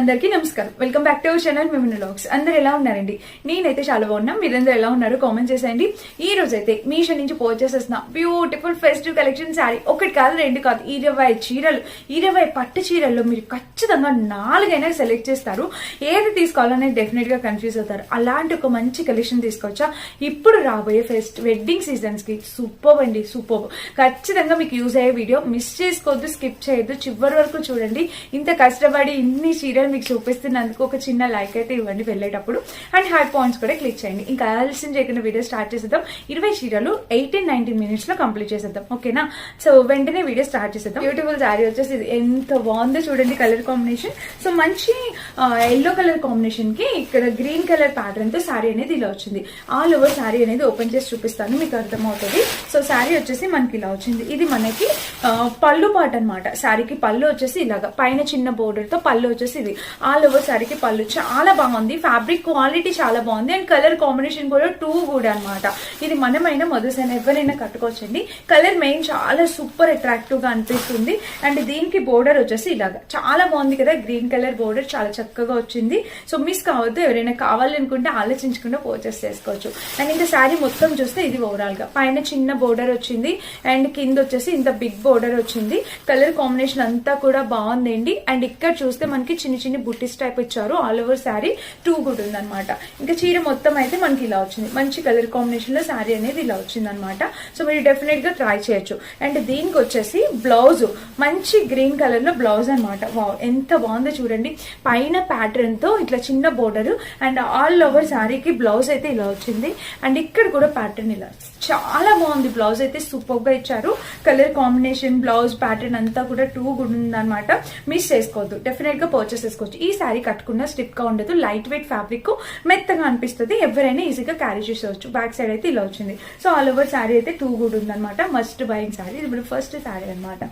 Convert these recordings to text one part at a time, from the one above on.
అందరికీ నమస్కారం. Welcome back to our channel మేము లాగ్స్ అందరు ఎలా ఉన్నారండి? నేనైతే చాలా బాగున్నాం. మీరందరూ ఎలా ఉన్నారు కామెంట్ చేసేయండి. ఈ రోజు అయితే మీషో నుంచి పర్చేస్ చేసిన బ్యూటిఫుల్ ఫెస్టివ్ కలెక్షన్ శారీ ఒకటి కాదు రెండు కాదు ఇరవై చీరలు. ఇరవై పట్టు చీరల్లో మీరు ఖచ్చితంగా నాలుగైనా సెలెక్ట్ చేస్తారు. ఏది తీసుకోవాలనేది డెఫినెట్గా కన్ఫ్యూజ్ అవుతారు. అలాంటి ఒక మంచి కలెక్షన్ తీసుకొచ్చా. ఇప్పుడు రాబోయే ఫెస్ట్ వెడ్డింగ్ సీజన్స్కి సూపర్ అండి సూపర్ ఖచ్చితంగా మీకు యూజ్ అయ్యే వీడియో మిస్ చేసుకోవద్దు స్కిప్ చేయొద్దు. చివరి వరకు చూడండి. ఇంత కష్టపడి ఇన్ని చీరలు మీకు చూపిస్తున్నందుకు ఒక చిన్న లైక్ అయితే ఇవ్వండి వెళ్ళేటప్పుడు. అండ్ హై పాయింట్స్ కూడా క్లిక్ చేయండి. ఇంకా ఆలస్యం చేయకుండా వీడియో స్టార్ట్ చేసేద్దాం. ఇరవై చీరలు ఎయిటీన్ నైన్టీన్ మినిట్స్లో కంప్లీట్ చేసేద్దాం. ఓకేనా? సో వెంటనే వీడియో స్టార్ట్ చేసేద్దాం. బ్యూటిఫుల్ శారీ వచ్చేసి ఇది ఎంత బాగుందో చూడండి కలర్ కాంబినేషన్ సో మంచి ఎల్లో కలర్ కాంబినేషన్కి ఇక్కడ గ్రీన్ కలర్ ప్యాటర్న్తో శారీ అనేది ఇలా వచ్చింది. ఆల్ ఓవర్ శారీ అనేది ఓపెన్ చేసి చూపిస్తాను. మీకు అర్థమవుతుంది. సో శారీ వచ్చేసి మనకి ఇలా వచ్చింది. ఇది మనకి పళ్ళు పాట అనమాట శారీకి పళ్ళు వచ్చేసి ఇలాగా. పైన చిన్న బోర్డర్తో పళ్ళు వచ్చేసి ఇది ఆల్ ఓవర్ సారీకి పళ్ళు చాలా బాగుంది. ఫ్యాబ్రిక్ క్వాలిటీ చాలా బాగుంది. అండ్ కలర్ కాంబినేషన్ కూడా టూ కూడా అన్నమాట. ఇది మనమైనా మొదటిసారి ఎవరైనా కట్టుకోవచ్చండి. కలర్ మెయిన్ చాలా సూపర్ అట్రాక్టివ్గా అనిపిస్తుంది. అండ్ దీనికి బోర్డర్ వచ్చేసి ఇలాగా. చాలా బాగుంది కదా. గ్రీన్ కలర్ బోర్డర్ చాలా చక్కగా వచ్చింది. సో మిస్ కావద్దు. ఎవరైనా కావాలనుకుంటే ఆలోచించకుండా పర్చేస్ చేసుకోవచ్చు. అండ్ ఇంకా శారీ మొత్తం చూస్తే ఇది ఓవరాల్గా. పైన చిన్న బోర్డర్ వచ్చింది. అండ్ కింద వచ్చేసి ఇంత బిగ్ బోర్డర్ వచ్చింది. కలర్ కాంబినేషన్ అంతా కూడా బాగుందండి. అండ్ ఇక్కడ చూస్తే మనకి చిన్న చిన్ని బుట్టిస్ టైప్ ఇచ్చారు. All over sari too good ఉందన్నమాట. ఇంకా చీర మొత్తం అయితే మనకి ఇలా వచ్చింది. మంచి కలర్ కాంబినేషన్లో శారీ అనేది ఇలా వచ్చింది అనమాట సో మీరు డెఫినెట్గా ట్రై చేయొచ్చు. అండ్ దీనికి వచ్చేసి బ్లౌజ్ మంచి గ్రీన్ కలర్లో బ్లౌజ్ అనమాట వావ్ ఎంత బాగుందో చూడండి. పైన ప్యాటర్న్తో ఇట్లా చిన్న బోర్డర్ అండ్ ఆల్ ఓవర్ శారీకి బ్లౌజ్ అయితే ఇలా వచ్చింది. అండ్ ఇక్కడ కూడా ప్యాటర్న్ ఇలా. చాలా బాగుంది. బ్లౌజ్ అయితే సూపర్గా ఇచ్చారు. కలర్ కాంబినేషన్ బ్లౌజ్ ప్యాటర్న్ అంతా కూడా టూ గుడ్ ఉందన్నమాట. మిస్ చేసుకోవద్దు. డెఫినెట్గా పర్చేస్ చేసుకోవచ్చు ఈ శారీ కట్టుకున్న స్టిప్గా ఉండదు. లైట్ వెయిట్ ఫ్యాబ్రిక్ మెత్తగా అనిపిస్తుంది. ఎవరైనా ఈజీగా క్యారీ చేసేవచ్చు. బ్యాక్ సైడ్ అయితే ఇలా వచ్చింది. సో ఆల్ ఓవర్ శారీ అయితే టూ గుడ్ ఉందన్నమాట. Must buying sari. ఇది ఇప్పుడు ఫస్ట్ శారీ అన్నమాట.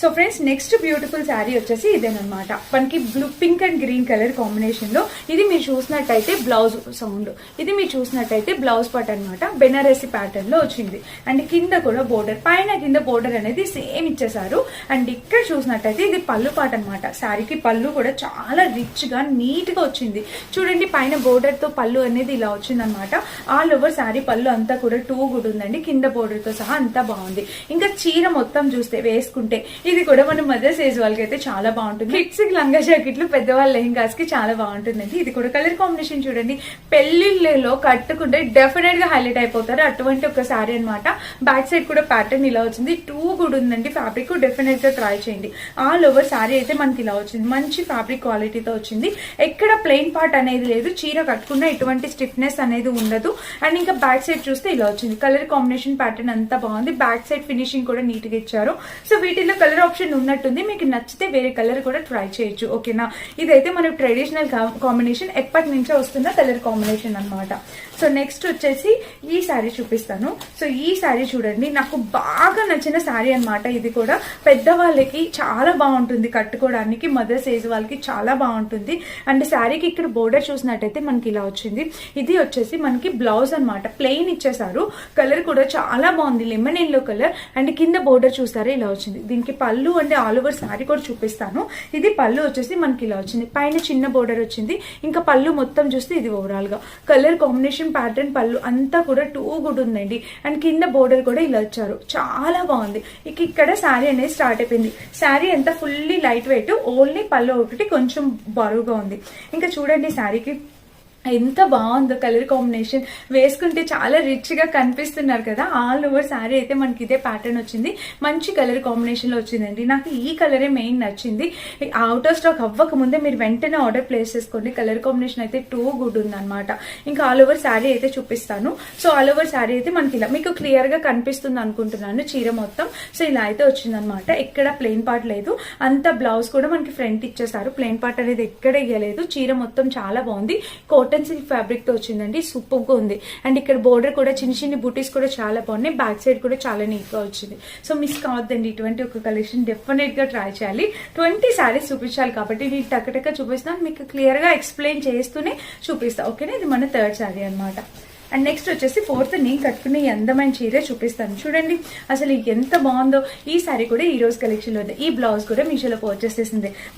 So friends next beautiful sari వచ్చేసి ఇదేనమాట మనకి blue pink and green colour కాంబినేషన్లో ఇది మీరు చూసినట్టయితే బ్లౌజ్ సౌండ్ ఇది మీరు చూసినట్టయితే బ్లౌజ్ పార్ట్ అనమాట బెనారసి ప్యాటర్న్లో వచ్చింది. అండ్ కింద కూడా బోర్డర్ పైన కింద బోర్డర్ అనేది సేమ్ ఇచ్చేసారు అండ్ ఇక్కడ చూసినట్టయితే ఇది పళ్ళు పాట అనమాట శారీకి పళ్ళు కూడా చాలా రిచ్గా నీట్గా వచ్చింది. చూడండి పైన బోర్డర్తో పళ్ళు అనేది ఇలా వచ్చింది అనమాట ఆల్ ఓవర్ శారీ పళ్ళు అంతా కూడా టూ గుడ్ ఉందండి. కింద బోర్డర్తో సహా అంతా బాగుంది. ఇంకా చీర మొత్తం చూస్తే వేసుకుంటే ఇది కూడా మన మదర్స్ ఏజ్ వాళ్ళకి అయితే చాలా బాగుంటుంది. కిడ్స్కి లంగా జాకెట్లు పెద్దవాళ్ళ లెహింగాస్కి చాలా బాగుంటుందండి. ఇది కూడా కలర్ కాంబినేషన్ చూడండి. పెళ్ళిళ్ళలో కట్టుకుంటే డెఫినెట్గా హైలైట్ అయిపోతారు. అటువంటి ఒక శారీ అనమాట బ్యాక్ సైడ్ కూడా ప్యాటర్న్ ఇలా వచ్చింది. టూ కూడా ఉందండి. ఫ్యాబ్రిక్ డెఫినెట్గా ట్రై చేయండి. ఆల్ ఓవర్ శారీ అయితే మనకి ఇలా వచ్చింది. మంచి ఫ్యాబ్రిక్ క్వాలిటీతో వచ్చింది. ఎక్కడ ప్లెయిన్ పార్ట్ అనేది లేదు. చీర కట్టుకున్న ఎటువంటి స్టిఫ్నెస్ అనేది ఉండదు. అండ్ ఇంకా బ్యాక్ సైడ్ చూస్తే ఇలా వచ్చింది. కలర్ కాంబినేషన్ ప్యాటర్న్ అంతా బాగుంది. బ్యాక్ సైడ్ ఫినిషింగ్ కూడా నీట్గా ఇచ్చారు. సో వీటిలో కలర్ ఆప్షన్ ఉన్నట్టుంది. మీకు నచ్చితే వేరే కలర్ కూడా ట్రై చేయొచ్చు. ఓకేనా? ఇదైతే మనకు ట్రెడిషనల్ కాంబినేషన్ ఎప్పటి నుంచో వస్తున్న కలర్ కాంబినేషన్ అన్నమాట. సో నెక్స్ట్ వచ్చేసి ఈ శారీ చూపిస్తాను. సో ఈ శారీ చూడండి నాకు బాగా నచ్చిన శారీ అన్నమాట ఇది కూడా. పెద్దవాళ్ళకి చాలా బాగుంటుంది కట్టుకోవడానికి మదర్స్ ఏజ్ వాళ్ళకి చాలా బాగుంటుంది. అండ్ శారీకి ఇక్కడ బోర్డర్ చూసినట్టయితే మనకి ఇలా వచ్చింది. ఇది వచ్చేసి మనకి బ్లౌజ్ అన్నమాట ప్లెయిన్ ఇచ్చేసారు కలర్ కూడా చాలా బాగుంది లెమన్ ఎల్లో కలర్. అండ్ కింద బోర్డర్ చూసారా ఇలా వచ్చింది. దీనికి పళ్ళు అంటే ఆల్ ఓవర్ శారీ కూడా చూపిస్తాను. ఇది పళ్ళు వచ్చేసి మనకి ఇలా వచ్చింది. పైన చిన్న బోర్డర్ వచ్చింది. ఇంకా పళ్ళు మొత్తం చూస్తే ఇది ఓవరాల్గా. కలర్ కాంబినేషన్ ప్యాటర్న్ పళ్ళు అంతా కూడా టూ గుడ్ ఉందండి. అండ్ కింద బోర్డర్ కూడా ఇలా వచ్చారు. చాలా బాగుంది. ఇక ఇక్కడ శారీ అనేది స్టార్ట్ అయిపోయింది. శారీ అంతా ఫుల్లీ లైట్ వెయిట్ ఓన్లీ పళ్ళు ఒకటి కొంచెం బరువుగా ఉంది. ఇంకా చూడండి శారీకి ఎంత బాగుందో కలర్ కాంబినేషన్. వేసుకుంటే చాలా రిచ్గా కనిపిస్తున్నారు కదా. ఆల్ ఓవర్ శారీ అయితే మనకి ఇదే ప్యాటర్న్ వచ్చింది. మంచి కలర్ కాంబినేషన్లో వచ్చిందండి. నాకు ఈ కలరే మెయిన్ నచ్చింది. అవుట్ ఆఫ్ స్టాక్ అవ్వక ముందే మీరు వెంటనే ఆర్డర్ ప్లేస్ చేసుకోండి. కలర్ కాంబినేషన్ అయితే టూ గుడ్ ఉందన్నమాట. ఇంకా ఆల్ ఓవర్ శారీ అయితే చూపిస్తాను. సో ఆల్ ఓవర్ శారీ అయితే మనకి ఇలా మీకు క్లియర్గా కనిపిస్తుంది అనుకుంటున్నాను చీర మొత్తం. సో ఇలా అయితే వచ్చిందనమాట ఎక్కడ ప్లెయిన్ పార్ట్ లేదు. అంత బ్లౌజ్ కూడా మనకి ఫ్రంట్ ఇచ్చేసారు. ప్లెయిన్ పార్ట్ అనేది ఎక్కడ ఇయ్యలేదు. చీర మొత్తం చాలా బాగుంది. కోట్ కాటన్ సిల్క్ ఫ్యాబ్రిక్తో వచ్చిందండి. సూపర్గా ఉంది. అండ్ ఇక్కడ బోర్డర్ కూడా చిన్న చిన్న బూటీస్ కూడా చాలా బాగున్నాయి. బ్యాక్ సైడ్ కూడా చాలా నీట్గా వచ్చింది. సో మిస్ కావద్దండి ఇటువంటి ఒక కలెక్షన్ డెఫినెట్గా ట్రై చేయాలి. ట్వంటీ శారీస్ చూపించాలి కాబట్టి నేను టక్కటక్క చూపిస్తాను మీకు క్లియర్గా ఎక్స్ప్లెయిన్ చేస్తూనే చూపిస్తా. ఓకేనా ఇది మన థర్డ్ శారీ అనమాట అండ్ నెక్స్ట్ వచ్చేసి ఫోర్త్ నేను కట్టుకునే ఈ అందమైన చీరే చూపిస్తాను. చూడండి అసలు ఎంత బాగుందో. ఈ శారీ కూడా ఈ రోజు కలెక్షన్లో ఉంది. ఈ బ్లౌజ్ కూడా మీషోలో పర్చేస్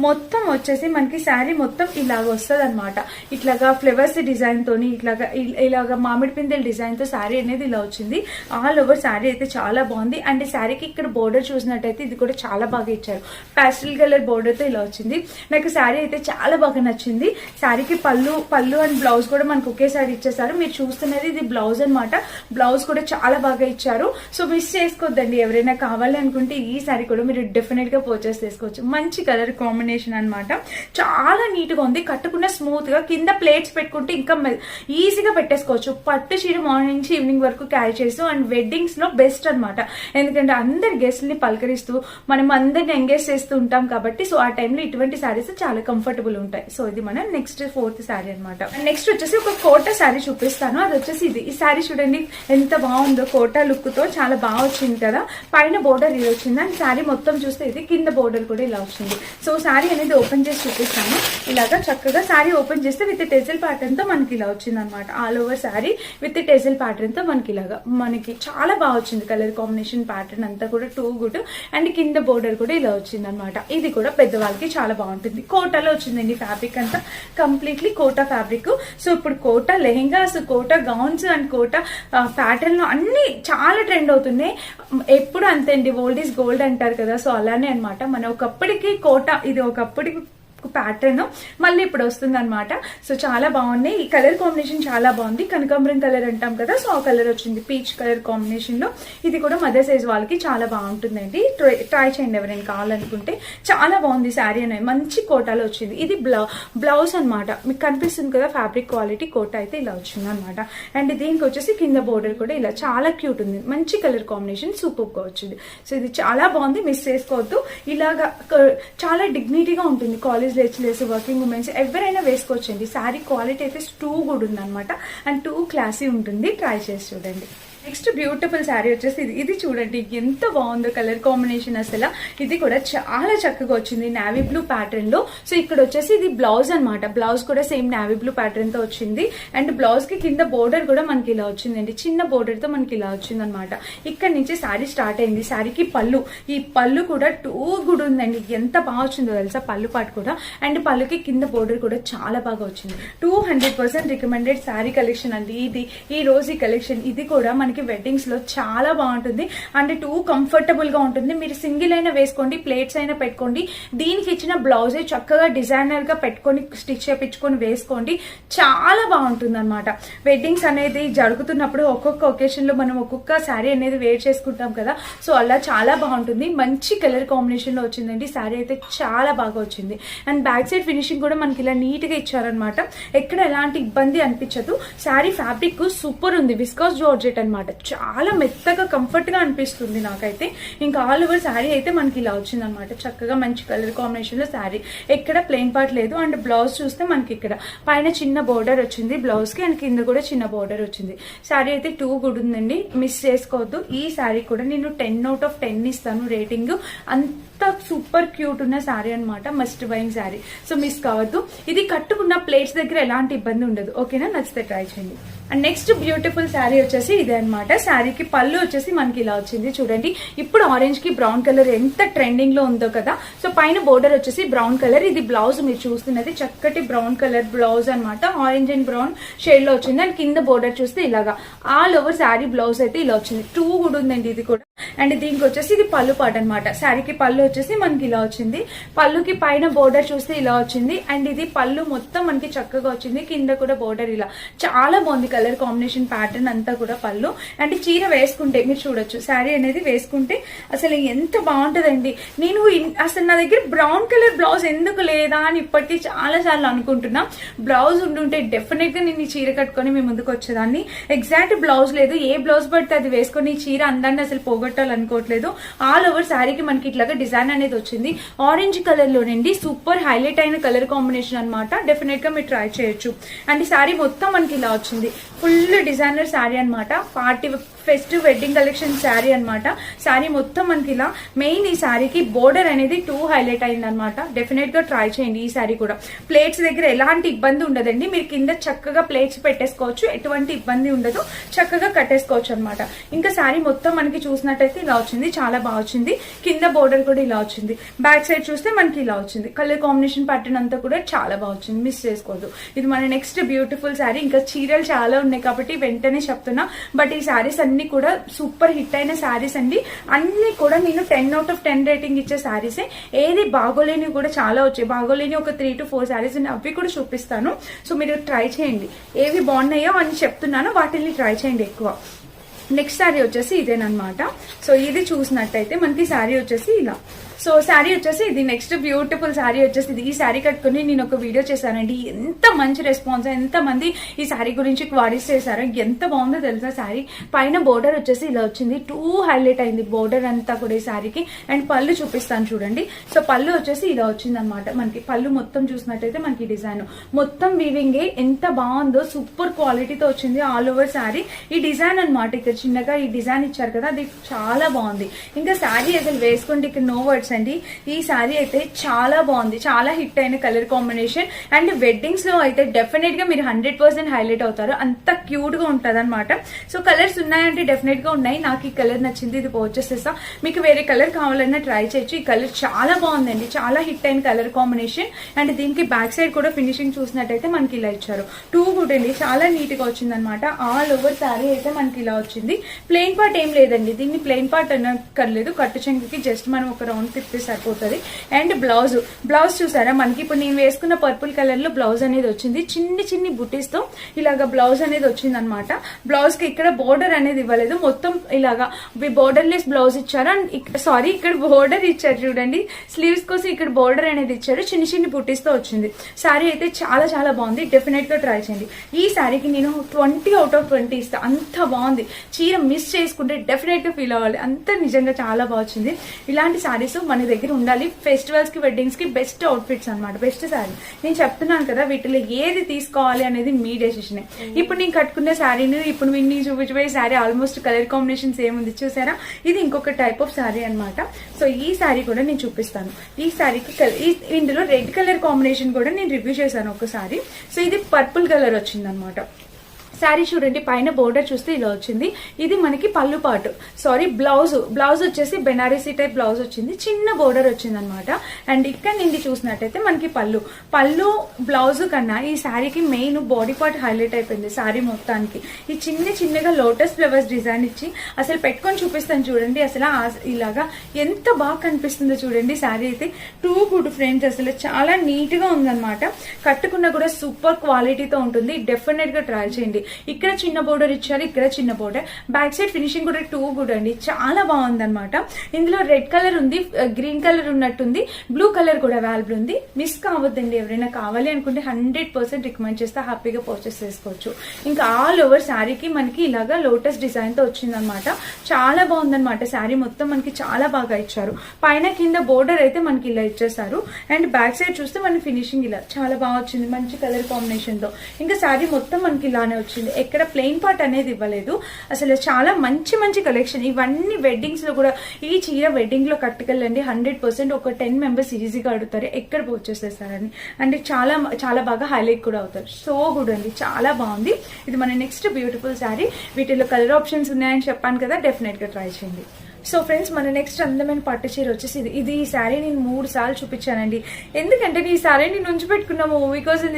మొత్తం వచ్చేసి మనకి శారీ మొత్తం ఇలాగ వస్తుంది అనమాట ఇట్లాగా ఫ్లవర్స్ డిజైన్ తోని ఇట్లాగా ఇలాగ ఇలాగా మామిడి పిందెల డిజైన్తో శారీ అనేది ఇలా వచ్చింది. ఆల్ ఓవర్ శారీ అయితే చాలా బాగుంది. అండ్ శారీకి ఇక్కడ బోర్డర్ చూసినట్టయితే ఇది కూడా చాలా బాగా ఇచ్చారు. పాస్టల్ కలర్ బోర్డర్తో ఇలా వచ్చింది. నాకు శారీ అయితే చాలా బాగా నచ్చింది. శారీకి పళ్ళు పళ్ళు అండ్ బ్లౌజ్ కూడా మనకు ఒకేసారి ఇచ్చేసారు. మీరు చూస్తున్నది ఇది బ్లౌజ్ అన్నమాట. బ్లౌజ్ కూడా చాలా బాగా ఇచ్చారు. సో మిస్ చేసుకోవద్దండి ఎవరైనా కావాలి అనుకుంటే ఈ సారీ కూడా మీరు డెఫినెట్గా పర్చేస్ చేసుకోవచ్చు. మంచి కలర్ కాంబినేషన్ అన్నమాట. చాలా నీట్గా ఉంది. కట్టుకున్న స్మూత్గా కింద ప్లేట్స్ పెట్టుకుంటే ఇంకా ఈజీగా పెట్టేసుకోవచ్చు. పట్టు చీర మార్నింగ్ నుంచి ఈవినింగ్ వరకు క్యారీ చేస్తూ అండ్ వెడ్డింగ్స్లో బెస్ట్ అన్నమాట. ఎందుకంటే అందరి గెస్ట్ని పలకరిస్తూ మనం అందరిని ఎంగేజ్ చేస్తూ ఉంటాం కాబట్టి సో ఆ టైంలో ఇటువంటి శారీస్ చాలా కంఫర్టబుల్ ఉంటాయి. సో ఇది మన నెక్స్ట్ ఫోర్త్ శారీ అనమాట నెక్స్ట్ వచ్చేసి ఒక కోట శారీ చూపిస్తాను. అది వచ్చేసి ఇది ఈ శారీ చూడండి ఎంత బాగుందో కోట లుక్తో చాలా బాగా వచ్చింది కదా. పైన బోర్డర్ ఇది వచ్చింది. అండ్ శారీ మొత్తం చూస్తే ఇది కింద బోర్డర్ కూడా ఇలా వచ్చింది. సో శారీ అనేది ఓపెన్ చేసి చూపిస్తాను. ఇలాగా చక్కగా శారీ ఓపెన్ చేస్తే విత్ టెజిల్ ప్యాటర్న్తో మనకి ఇలా వచ్చింది అనమాట all over sari with tassel ప్యాటర్న్తో మనకి ఇలాగా మనకి చాలా బాగా వచ్చింది కలర్ కాంబినేషన్ ప్యాటర్న్ అంతా కూడా టూ గుడ్. అండ్ కింద బోర్డర్ కూడా ఇలా వచ్చింది అనమాట ఇది కూడా పెద్దవాళ్ళకి చాలా బాగుంటుంది. కోటాలో వచ్చిందండి ఫ్యాబ్రిక్ అంతా. Completely Kota fabric. సో ఇప్పుడు కోటా లెహెంగాస్ కోటా గౌన్స్ అనుకోట కోటా ప్యాటర్న్ అన్ని చాలా ట్రెండ్ అవుతున్నాయి. ఎప్పుడు అంతే అండి ఓల్డ్ ఈస్ గోల్డ్ అంటారు కదా సో అలానే అనమాట మన ఒకప్పటికి కోట ఇది ఒకప్పటికి ప్యాటర్న్ మళ్ళీ ఇప్పుడు వస్తుంది అనమాట సో చాలా బాగున్నాయి. ఈ కలర్ కాంబినేషన్ చాలా బాగుంది. కనకాంబరం కలర్ అంటాం కదా సో ఆ కలర్ వచ్చింది. పీచ్ కలర్ కాంబినేషన్లో. ఇది కూడా మదర్ సైజ్ వాళ్ళకి చాలా బాగుంటుందండి. ట్రై ట్రై చేయండి ఎవరైనా కావాలనుకుంటే. చాలా బాగుంది శారీ అనేది. మంచి కోటాలో వచ్చింది. ఇది బ్లౌ బ్లౌజ్ అనమాట మీకు కనిపిస్తుంది కదా ఫ్యాబ్రిక్ క్వాలిటీ కోట అయితే ఇలా వచ్చింది అనమాట అండ్ దీనికి వచ్చేసి కింద బోర్డర్ కూడా ఇలా చాలా క్యూట్ ఉంది. మంచి కలర్ కాంబినేషన్ సూపర్గా వచ్చింది. సో ఇది చాలా బాగుంది. మిస్ చేసుకోవద్దు. ఇలాగా చాలా డిగ్నిటీగా ఉంటుంది. కాలేజ్ లెక్చరర్స్ వర్కింగ్ ఉమెన్స్ ఎవరైనా వేసుకోవచ్చండి. శారీ క్వాలిటీ అయితే టూ గుడ్ ఉందనమాట అండ్ టూ క్లాసీ ఉంటుంది. ట్రై చేసి చూడండి. నెక్స్ట్ బ్యూటిఫుల్ శారీ వచ్చేసి ఇది. ఇది చూడండి ఎంత బాగుందో కలర్ కాంబినేషన్ అసలు. ఇది కూడా చాలా చక్కగా వచ్చింది నావీ బ్లూ ప్యాటర్న్లో. సో ఇక్కడ వచ్చేసి ఇది బ్లౌజ్ అన్నమాట. బ్లౌజ్ కూడా సేమ్ నావీ బ్లూ ప్యాటర్న్తో వచ్చింది. అండ్ బ్లౌజ్కి కింద బోర్డర్ కూడా మనకి ఇలా వచ్చిందండి. చిన్న బోర్డర్తో మనకి ఇలా వచ్చింది అనమాట ఇక్కడ నుంచి శారీ స్టార్ట్ అయింది. శారీకి పళ్ళు. ఈ పళ్ళు కూడా టూ గుడ్ ఉందండి. ఎంత బాగా వచ్చిందో తెలుసా? పళ్ళు పాటు కూడా. అండ్ పళ్ళుకి కింద బోర్డర్ కూడా చాలా బాగా వచ్చింది. Two hundred percent recommended sari collection అండి ఇది. ఈ రోజు ఈ కలెక్షన్ ఇది కూడా మనకి వెడ్డింగ్స్లో చాలా బాగుంటుంది. అండ్ టూ కంఫర్టబుల్గా ఉంటుంది. మీరు సింగిల్ అయినా వేసుకోండి ప్లేట్స్ అయినా పెట్టుకోండి. దీనికి ఇచ్చిన బ్లౌజే చక్కగా డిజైనర్గా పెట్టుకొని స్టిచ్ చేపించుకొని వేసుకోండి. చాలా బాగుంటుంది అనమాట వెడ్డింగ్స్ అనేది జరుగుతున్నప్పుడు ఒక్కొక్క ఒకేషన్లో మనం ఒక్కొక్క శారీ అనేది వేర్ చేసుకుంటాం కదా. సో అలా చాలా బాగుంటుంది. మంచి కలర్ కాంబినేషన్లో వచ్చిందండి. శారీ అయితే చాలా బాగా వచ్చింది. అండ్ బ్యాక్ సైడ్ ఫినిషింగ్ కూడా మనకి ఇలా నీట్గా ఇచ్చారనమాట ఎక్కడ ఎలాంటి ఇబ్బంది అనిపించదు. శారీ ఫ్యాబ్రిక్ సూపర్ ఉంది. విస్కాస్ జార్జెట్ అనమాట చాలా మెత్తగా కంఫర్ట్గా అనిపిస్తుంది నాకైతే. ఇంకా ఆల్ ఓవర్ శారీ అయితే మనకి ఇలా వచ్చింది అనమాట చక్కగా మంచి కలర్ కాంబినేషన్లో శారీ ఎక్కడ ప్లెయిన్ పార్ట్ లేదు. అండ్ బ్లౌజ్ చూస్తే మనకి ఇక్కడ పైన చిన్న బోర్డర్ వచ్చింది. బ్లౌజ్కి అండ్ కింద కూడా చిన్న బోర్డర్ వచ్చింది. శారీ అయితే టూ గుడ్ ఉందండి. మిస్ చేసుకోవద్దు. ఈ శారీ కూడా నేను టెన్ అవుట్ ఆఫ్ టెన్ ఇస్తాను రేటింగ్ అంత సూపర్ క్యూట్ ఉన్న శారీ అనమాట must buying sari so miss కావద్దు. ఇది కట్టుకున్న ప్లేట్స్ దగ్గర ఎలాంటి ఇబ్బంది ఉండదు. ఓకేనా నచ్చితే ట్రై చేయండి. అండ్ నెక్స్ట్ బ్యూటిఫుల్ శారీ వచ్చేసి ఇదే అనమాట శారీకి పళ్ళు వచ్చేసి మనకి ఇలా వచ్చింది చూడండి. ఇప్పుడు ఆరెంజ్కి బ్రౌన్ కలర్ ఎంత ట్రెండింగ్లో ఉందో కదా. సో పైన బోర్డర్ వచ్చేసి బ్రౌన్ కలర్ ఇది బ్లౌజ్ మీరు చూస్తున్నది చక్కటి బ్రౌన్ కలర్ బ్లౌజ్ అన్నమాట. ఆరెంజ్ అండ్ బ్రౌన్ షేడ్లో వచ్చింది. అండ్ కింద బోర్డర్ చూస్తే ఇలాగా. ఆల్ ఓవర్ శారీ బ్లౌజ్ అయితే ఇలా వచ్చింది. టూ కూడా ఉందండి ఇది కూడా. అండ్ దీనికి వచ్చేసి ఇది పళ్ళు పాట అనమాట శారీకి పళ్ళు వచ్చేసి మనకి ఇలా వచ్చింది. పళ్ళుకి పైన బోర్డర్ చూస్తే ఇలా వచ్చింది. అండ్ ఇది పళ్ళు మొత్తం మనకి చక్కగా వచ్చింది. కింద కూడా బోర్డర్ ఇలా. చాలా బాగుంది కలర్ కాంబినేషన్ ప్యాటర్న్ అంతా కూడా పళ్ళు. అండ్ చీర వేసుకుంటే మీరు చూడొచ్చు శారీ అనేది వేసుకుంటే అసలు ఎంత బాగుంటుందండి. నేను అసలు నా దగ్గర బ్రౌన్ కలర్ బ్లౌజ్ ఎందుకు లేదా అని ఇప్పటికీ చాలా సార్లు అనుకుంటున్నా. బ్లౌజ్ ఉండుంటే డెఫినెట్గా నేను ఈ చీర కట్టుకొని మీ ముందుకు వచ్చేదాన్ని. ఎగ్జాక్ట్ బ్లౌజ్ లేదు. ఏ బ్లౌజ్ పడితే అది వేసుకొని ఈ చీర అందాన్ని అసలు పోగొట్టాలనుకోవట్లేదు. ఆల్ ఓవర్ శారీకి మనకి ఇట్లాగా డిజైన్ అనేది వచ్చింది. ఆరెంజ్ కలర్ లోనండి సూపర్ హైలైట్ అయిన కలర్ కాంబినేషన్ అనమాట డెఫినెట్గా మీరు ట్రై చేయొచ్చు. అండ్ శారీ మొత్తం మనకి ఇలా వచ్చింది. ఫుల్ డిజైనర్ శారీ అన్నమాట. Party festive wedding collection sari అన్నమాట. శారీ మొత్తం మనకి ఇలా మెయిన్ ఈ శారీకి బోర్డర్ అనేది టూ హైలైట్ అయింది అనమాట డెఫినెట్గా ట్రై చేయండి ఈ శారీ కూడా. ప్లేట్స్ దగ్గర ఎలాంటి ఇబ్బంది ఉండదండి. మీరు కింద చక్కగా ప్లేట్స్ పెట్టేసుకోవచ్చు. ఎటువంటి ఇబ్బంది ఉండదు. చక్కగా కట్టేసుకోవచ్చు అనమాట ఇంకా శారీ మొత్తం మనకి చూసినట్టయితే ఇలా వచ్చింది. చాలా బాగా వచ్చింది. కింద బోర్డర్ కూడా ఇలా వచ్చింది. బ్యాక్ సైడ్ చూస్తే మనకి ఇలా వచ్చింది. కలర్ కాంబినేషన్ ప్యాటర్న్ అంతా కూడా చాలా బాగా వచ్చింది. మిస్ చేసుకోవద్దు ఇది మన నెక్స్ట్ బ్యూటిఫుల్ శారీ ఇంకా చీరలు చాలా ఉన్నాయి కాబట్టి వెంటనే చెప్తున్నా. బట్ ఈ శారీస్ అన్ని అన్ని కూడా సూపర్ హిట్ అయిన శారీస్ అండి. అన్ని కూడా నేను ten out of ten rating ఇచ్చే శారీసే ఏది బాగోలేనివి కూడా చాలా వచ్చాయి. బాగోలేని ఒక త్రీ టు ఫోర్ శారీస్ అవి కూడా చూపిస్తాను. సో మీరు ట్రై చేయండి. ఏవి బాగున్నాయో అని చెప్తున్నాను. వాటిని ట్రై చేయండి ఎక్కువ. నెక్స్ట్ శారీ వచ్చేసి ఇదేనమాట సో ఇది చూసినట్టయితే మనకి శారీ వచ్చేసి ఇలా. సో శారీ వచ్చేసి ఇది నెక్స్ట్ బ్యూటిఫుల్ శారీ వచ్చేసి ఇది. ఈ శారీ కట్టుకుని నేను ఒక వీడియో చేశానండి. ఎంత మంచి రెస్పాన్స్ ఎంత మంది ఈ శారీ గురించి క్వారీస్ చేశారు ఎంత బాగుందో తెలుసా శారీ. పైన బోర్డర్ వచ్చేసి ఇలా వచ్చింది. టూ హైలైట్ అయింది బోర్డర్ అంతా కూడా ఈ శారీకి. అండ్ పళ్ళు చూపిస్తాను చూడండి. సో పళ్ళు వచ్చేసి ఇలా వచ్చింది అనమాట మనకి పళ్ళు మొత్తం చూసినట్టయితే మనకి డిజైన్ మొత్తం వీవింగ్ ఎంత బాగుందో సూపర్ క్వాలిటీతో వచ్చింది ఆల్ ఓవర్ శారీ. ఈ డిజైన్ అన్నమాట. ఇక్కడ చిన్నగా ఈ డిజైన్ ఇచ్చారు కదా అది చాలా బాగుంది. ఇంకా శారీ అసలు వేసుకుంటే ఇక్కడ నో వర్డ్స్ అండి. ఈ శారీ అయితే చాలా బాగుంది. చాలా హిట్ అయిన కలర్ కాంబినేషన్. అండ్ వెడ్డింగ్స్లో అయితే డెఫినెట్గా మీరు హండ్రెడ్ పర్సెంట్ హైలైట్ అవుతారు. అంత క్యూట్గా ఉంటది అనమాట సో కలర్స్ ఉన్నాయంటే డెఫినెట్గా ఉన్నాయి. నాకు ఈ కలర్ నచ్చింది. ఇది వచ్చేసేస్తా మీకు వేరే కలర్ కావాలన్నా ట్రై చేయొచ్చు. ఈ కలర్ చాలా బాగుందండి. చాలా హిట్ అయిన కలర్ కాంబినేషన్. అండ్ దీనికి బ్యాక్ సైడ్ కూడా ఫినిషింగ్ చూసినట్టయితే మనకి ఇలా ఇచ్చారు. టూ గుడ్ అండి. చాలా నీట్గా వచ్చింది అనమాట ఆల్ ఓవర్ శారీ అయితే మనకి ఇలా వచ్చింది. ప్లెయిన్ పార్ట్ ఏం లేదండి. దీన్ని ప్లెయిన్ పార్ట్ అనక్కర్లేదు. కట్టు చెంగుకి జస్ట్ మనం ఒక రౌండ్ తిప్పితే సరిపోతుంది. And blouse. బ్లౌజ్ చూసారా? మనకి ఇప్పుడు నేను వేసుకున్న పర్పుల్ కలర్లో బ్లౌజ్ అనేది వచ్చింది. చిన్ని చిన్ని బుటీస్తో ఇలాగ ఇలాగా బ్లౌజ్ అనేది వచ్చింది అనమాట బ్లౌజ్కి ఇక్కడ బోర్డర్ అనేది ఇవ్వలేదు. మొత్తం ఇలాగా బోర్డర్ లెస్ బ్లౌజ్ ఇచ్చారు. అండ్ సారీ ఇక్కడ బోర్డర్ ఇచ్చారు చూడండి. స్లీవ్స్ కోసం ఇక్కడ బోర్డర్ అనేది ఇచ్చారు. చిన్ని చిన్ని బుటీస్తో వచ్చింది. శారీ అయితే చాలా చాలా బాగుంది. డెఫినెట్గా ట్రై చేయండి. ఈ శారీకి నేను ట్వంటీ అవుట్ ఆఫ్ ట్వంటీ ఇస్తా. అంత బాగుంది. చీర మిస్ చేసుకుంటే డెఫినెట్గా ఫీల్ అవ్వాలి. అంత నిజంగా చాలా బాగా వచ్చింది. ఇలాంటి శారీస్ మన దగ్గర ఉండాలి. ఫెస్టివల్స్కి వెడ్డింగ్స్కి బెస్ట్ అవుట్ఫిట్స్ అన్నమాట. బెస్ట్ శారీ నేను చెప్తున్నాను కదా వీటిలో ఏది తీసుకోవాలి అనేది మీ డెసిషన్ ఇప్పుడు నేను కట్టుకున్న శారీని ఇప్పుడు మీకు నేను చూపించబోయే sari almost colour combination same ఉంది చూసారా? ఇది ఇంకొక టైప్ ఆఫ్ శారీ అన్నమాట. సో ఈ శారీ కూడా నేను చూపిస్తాను. ఈ శారీకి ఇందులో రెడ్ కలర్ కాంబినేషన్ కూడా నేను రివ్యూ చేశాను ఒకసారి సో ఇది పర్పుల్ కలర్ వచ్చింది అనమాట శారీ చూడండి పైన బోర్డర్ చూస్తే ఇలా వచ్చింది. ఇది మనకి పళ్ళు పాటు. సారీ బ్లౌజ్ బ్లౌజ్ వచ్చేసి బెనారసీ టైప్ బ్లౌజ్ వచ్చింది. చిన్న బోర్డర్ వచ్చింది అనమాట అండ్ ఇక్కడ నుండి చూసినట్టయితే మనకి పళ్ళు. పళ్ళు బ్లౌజ్ కన్నా ఈ శారీకి మెయిన్ బాడీ పార్ట్ హైలైట్ అయిపోయింది శారీ మొత్తానికి. ఈ చిన్న చిన్నగా లోటస్ ఫ్లవర్స్ డిజైన్ ఇచ్చి అసలు పెట్టుకొని చూపిస్తాను చూడండి. అసలు ఆ- ఇలాగా ఎంత బాగా కనిపిస్తుందో చూడండి. శారీ అయితే టూ గుడ్ ఫ్రెండ్స్ అసలు చాలా నీట్గా ఉందన్నమాట కట్టుకున్న కూడా సూపర్ క్వాలిటీతో ఉంటుంది. డెఫినెట్గా ట్రై చేయండి. ఇక్కడ చిన్న బోర్డర్ ఇచ్చారు ఇక్కడ చిన్న బోర్డర్ బ్యాక్ సైడ్ ఫినిషింగ్ కూడా టూ గుడ్ అండి. చాలా బాగుంది అనమాట ఇందులో రెడ్ కలర్ ఉంది uh, గ్రీన్ కలర్ ఉన్నట్టుంది. బ్లూ కలర్ కూడా అవైలబుల్ ఉంది. మిస్ కావద్దండి ఎవరైనా కావాలి అనుకుంటే హండ్రెడ్ పర్సెంట్ రికమెండ్ చేస్తే. హ్యాపీగా పర్చేస్ చేసుకోవచ్చు. ఇంకా ఆల్ ఓవర్ శారీకి మనకి ఇలాగా లోటస్ డిజైన్తో వచ్చిందనమాట చాలా బాగుందన్నమాట. శారీ మొత్తం మనకి చాలా బాగా ఇచ్చారు. పైన కింద బోర్డర్ అయితే మనకి ఇలా ఇచ్చేసారు అండ్ బ్యాక్ సైడ్ చూస్తే మన ఫినిషింగ్ ఇలా చాలా బాగా వచ్చింది. మంచి కలర్ కాంబినేషన్తో. ఇంకా శారీ మొత్తం మనకి ఇలానే వచ్చింది. ఎక్కడ ప్లెయిన్ పార్ట్ అనేది ఇవ్వలేదు. అసలు చాలా మంచి మంచి కలెక్షన్ ఇవన్నీ వెడ్డింగ్స్లో కూడా ఈ చీర వెడ్డింగ్లో కట్టుకెళ్ళండి. హండ్రెడ్ పర్సెంట్ ఒక టెన్ మెంబర్స్ ఈజీగా అడుగుతారు. ఎక్కడ వచ్చేసేస్తారని అంటే చాలా చాలా బాగా హైలైట్ కూడా అవుతారు. సో గుడ్ అండి. చాలా బాగుంది. ఇది మన నెక్స్ట్ బ్యూటిఫుల్ శారీ వీటిలో కలర్ ఆప్షన్స్ ఉన్నాయని చెప్పాను కదా డెఫినెట్గా ట్రై చేయండి. సో ఫ్రెండ్స్ మన నెక్స్ట్ అందమైన పట్టు చీర వచ్చేసి ఇది. ఇది ఈ శారీ నేను మూడు సార్లు చూపించానండి. ఎందుకంటే ఈ శారీ నేను ఉంచి పెట్టుకున్నాము మూవీ కోసం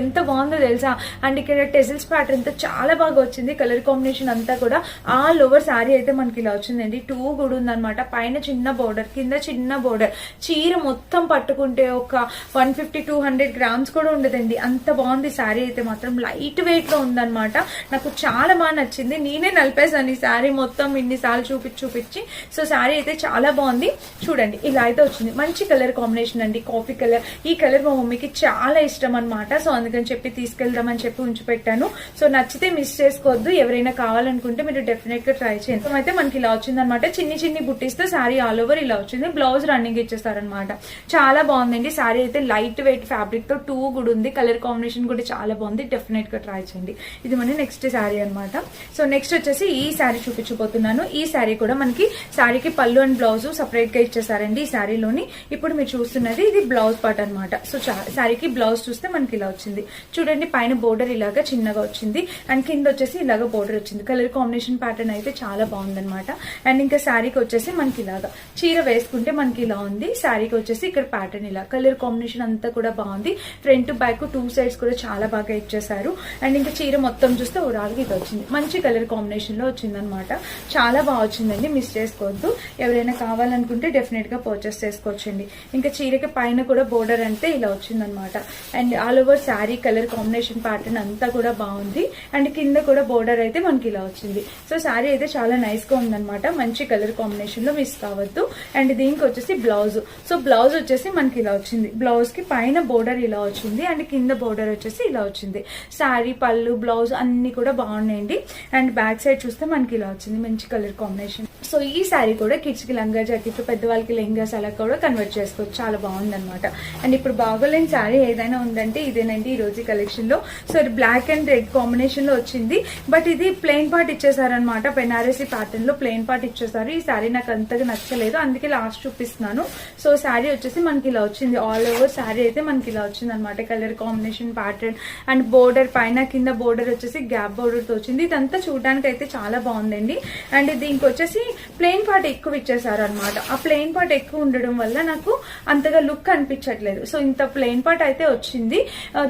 ఎంత బాగుందో తెలుసా? అండ్ ఇక్కడ టెజిల్స్ ప్యాటర్న్తో చాలా బాగా వచ్చింది కలర్ కాంబినేషన్ అంతా కూడా. ఆల్ ఓవర్ శారీ అయితే మనకి ఇలా వచ్చిందండి. టూ కూడా ఉందనమాట పైన చిన్న బోర్డర్ కింద చిన్న బోర్డర్ చీర మొత్తం పట్టుకుంటే ఒక one fifty two hundred grams కూడా ఉండదండి. అంత బాగుంది శారీ అయితే మాత్రం. లైట్ వెయిట్లో ఉందన్నమాట. నాకు చాలా బాగా నచ్చింది. నేనే నలిపేసాను ఈ శారీ మొత్తం ఇన్నిసార్లు చూపించి చూపించి సో శారీ అయితే చాలా బాగుంది. చూడండి ఇలా అయితే వచ్చింది. మంచి కలర్ కాంబినేషన్ అండి. Coffee colour. ఈ కలర్ మా మమ్మీకి చాలా ఇష్టం అనమాట సో అందుకని చెప్పి తీసుకెళ్దామని చెప్పి ఉంచి పెట్టాను. సో నచ్చితే మిస్ చేసుకోవద్దు. ఎవరైనా కావాలనుకుంటే మీరు డెఫినెట్గా ట్రై చేయండి అయితే మనకి ఇలా వచ్చింది అనమాట చిన్ని చిన్ని బుట్టిస్తే శారీ ఆల్ ఓవర్ ఇలా వచ్చింది. బ్లౌజ్ రన్నింగ్ ఇచ్చేస్తారనమాట చాలా బాగుందండి. శారీ అయితే లైట్ వెయిట్ ఫ్యాబ్రిక్తో టూ కూడా ఉంది. కలర్ కాంబినేషన్ కూడా చాలా బాగుంది. డెఫినెట్గా ట్రై చేయండి. ఇది మన నెక్స్ట్ శారీ అనమాట సో నెక్స్ట్ వచ్చేసి ఈ శారీ చూపించబోతున్నాను. ఈ శారీ కూడా మనకి శారీకి పళ్ళు అండ్ బ్లౌజ్ సపరేట్గా ఇచ్చేసారండి ఈ శారీలోని. ఇప్పుడు మీరు చూస్తున్నది ఇది బ్లౌజ్ పార్ట్ అన్నమాట. సో శారీకి బ్లౌజ్ చూస్తే మనకి ఇలా వచ్చింది. చూడండి పైన బోర్డర్ ఇలాగా చిన్నగా వచ్చింది. అండ్ కింద వచ్చేసి ఇలాగ బోర్డర్ వచ్చింది. కలర్ కాంబినేషన్ ప్యాటర్న్ అయితే చాలా బాగుందన్నమాట. అండ్ ఇంకా శారీకి వచ్చేసి మనకి ఇలాగా చీర వేసుకుంటే మనకి ఇలా ఉంది. శారీకి వచ్చేసి ఇక్కడ ప్యాటర్న్ ఇలా. కలర్ కాంబినేషన్ అంతా కూడా బాగుంది. ఫ్రంట్ బ్యాక్ టూ సైడ్స్ కూడా చాలా బాగా ఇచ్చేసారు అండ్ ఇంకా చీర మొత్తం చూస్తే ఓవరాల్ ఇది వచ్చింది. మంచి కలర్ కాంబినేషన్లో వచ్చిందనమాట చాలా బాగా వచ్చిందండి. మిస్ చేసుకోవద్దు. ఎవరైనా కావాలనుకుంటే డెఫినెట్గా పర్చేస్ చేసుకోవచ్చండి. ఇంకా చీరకి పైన కూడా బోర్డర్ అంటే ఇలా వచ్చిందనమాట and all over sari colour combination pattern అంతా కూడా బాగుంది. అండ్ కింద కూడా బోర్డర్ అయితే మనకి ఇలా వచ్చింది. సో శారీ అయితే చాలా నైస్గా ఉందన్నమాట. మంచి కలర్ కాంబినేషన్లో మిస్ కావద్దు. అండ్ దీనికి వచ్చేసి బ్లౌజ్ సో బ్లౌజ్ వచ్చేసి మనకి ఇలా వచ్చింది. బ్లౌజ్కి పైన బోర్డర్ ఇలా వచ్చింది. అండ్ కింద బోర్డర్ వచ్చేసి ఇలా వచ్చింది. శారీ పళ్ళు బ్లౌజ్ అన్ని కూడా బాగున్నాయండి. అండ్ బ్యాక్ సైడ్ చూస్తే మనకి ఇలా వచ్చింది. మంచి కలర్ కాంబినేషన్ సో సో ఈ శారీ కూడా కిడ్స్కి లంగా జాకెట్లు పెద్దవాళ్ళకి లెంగాస్ అలా కూడా కన్వర్ట్ చేసుకోవచ్చు. చాలా బాగుందనమాట అండ్ ఇప్పుడు బాగోలేని శారీ ఏదైనా ఉందంటే ఇదేనండి ఈ రోజు కలెక్షన్లో. సో ఇది బ్లాక్ అండ్ రెడ్ కాంబినేషన్లో వచ్చింది. బట్ ఇది ప్లెయిన్ పార్ట్ ఇచ్చేసారనమాట బెనారసీ ప్యాటర్న్లో ప్లెయిన్ పార్ట్ ఇచ్చేసారు. ఈ శారీ నాకు అంతగా నచ్చలేదు. అందుకే లాస్ట్ చూపిస్తున్నాను. సో శారీ వచ్చేసి మనకి ఇలా వచ్చింది. ఆల్ ఓవర్ శారీ అయితే మనకి ఇలా వచ్చింది అనమాట colour combination pattern and border పైన కింద బోర్డర్ వచ్చేసి గ్యాప్ బోర్డర్తో వచ్చింది. ఇదంతా చూడడానికి అయితే చాలా బాగుందండి. అండ్ దీనికి వచ్చేసి ప్లెయిన్ పార్ట్ ఎక్కువ ఇచ్చేసారు అనమాట ఆ ప్లెయిన్ పార్ట్ ఎక్కువ ఉండడం వల్ల నాకు అంతగా లుక్ అనిపించట్లేదు. సో ఇంత ప్లెయిన్ పార్ట్ అయితే వచ్చింది.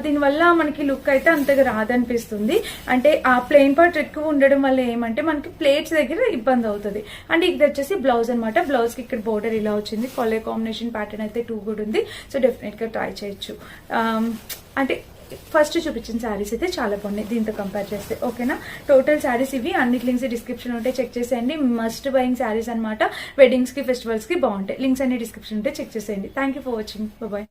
దీనివల్ల మనకి లుక్ అయితే అంతగా రాదనిపిస్తుంది. అంటే ఆ ప్లెయిన్ పార్ట్ ఎక్కువ ఉండడం వల్ల ఏమంటే మనకి ప్లేట్స్ దగ్గర ఇబ్బంది అవుతుంది. అండ్ ఇది వచ్చేసి బ్లౌజ్ అనమాట బ్లౌజ్కి ఇక్కడ బోర్డర్ ఇలా వచ్చింది. కలర్ కాంబినేషన్ ప్యాటర్న్ అయితే టూ కూడా ఉంది. సో డెఫినెట్గా ట్రై చేయొచ్చు. అంటే ఫస్ట్ చూపించిన శారీస్ అయితే చాలా బాగున్నాయి. దీంతో కంపేర్ చేస్తే ఓకేనా? టోటల్ శారీస్ ఇవి అన్ని లింక్స్ డిస్క్రిప్షన్ ఉంటే చెక్ చేసేయండి. మస్ట్ బయింగ్ శారీస్ అనమాట వెడ్డింగ్స్కి ఫెస్టివల్స్కి బాగుంటాయి. లింక్స్ అన్ని డిస్క్రిప్షన్ ఉంటే చెక్ చేసేయండి. Thank you for watching bye